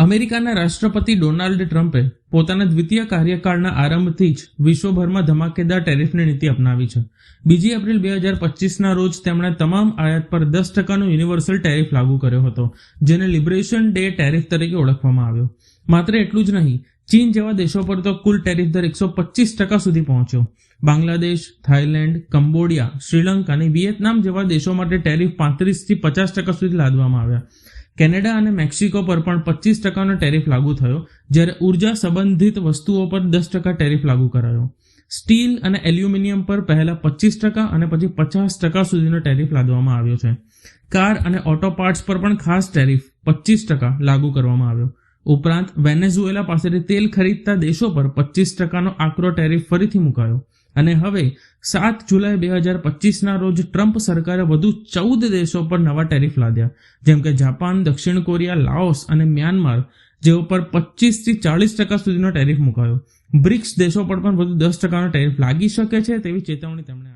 અમેરિકાના રાષ્ટ્રપતિ ડોનાલ્ડ ટ્રમ્પે પોતાના દ્વિતીય કાર્યકાળના આરંભથી જ વિશ્વભરમાં ધમાકેદાર ટેરિફની નીતિ અપનાવી છે. બીજી એપ્રિલ બે હજાર પચીસના રોજ તેમણે તમામ આયાત પર દસ ટકાનો યુનિવર્સલ ટેરિફ લાગુ કર્યો હતો, જેને લિબરેશન ડે ટેરિફ તરીકે ઓળખવામાં આવ્યો. માત્ર એટલું જ નહીં, ચીન જેવા દેશો પર તો કુલ ટેરિફ દર એકસો પચીસ ટકા સુધી પહોંચ્યો. બાંગ્લાદેશ, થાઇલેન્ડ, કંબોડિયા, શ્રીલંકા અને વિયેતનામ જેવા દેશો માટે ટેરિફ પાંત્રીસથી પચાસ ટકા સુધી લાદવામાં આવ્યા. કેનેડા અને મેક્સિકો પર પણ પચીસ ટકાનો ટેરિફ લાગુ થયો, જ્યારે ઊર્જા સંબંધિત વસ્તુઓ પર દસ ટકા ટેરિફ લાગુ કરાયો. સ્ટીલ અને એલ્યુમિનિયમ પર પહેલા પચીસ ટકા અને પછી પચાસ ટકા સુધીનો ટેરિફ લાદવામાં આવ્યો છે. કાર અને ઓટો પાર્ટ્સ પર પણ ખાસ ટેરિફ પચીસ ટકા લાગુ કરવામાં આવ્યો. ઉપરાંત વેનેઝુએલા પાસેથી તેલ ખરીદતા દેશો પર પચીસ ટકાનો આકરો ટેરિફ ફરીથી મુકાયો. અને હવે સાત જુલાઈ બે હજાર પચીસના રોજ ટ્રમ્પ સરકારે વધુ ચૌદ દેશો પર નવા ટેરિફ લાદ્યા. જેમ કે જાપાન, દક્ષિણ કોરિયા, લાઓસ અને મ્યાનમાર જેઓ પર પચીસથી ચાલીસ ટકા સુધીનો ટેરિફ મુકાયો. બ્રિક્સ દેશો પર પણ વધુ દસ ટકાનો ટેરિફ લાગી શકે છે તેવી ચેતવણી તેમણે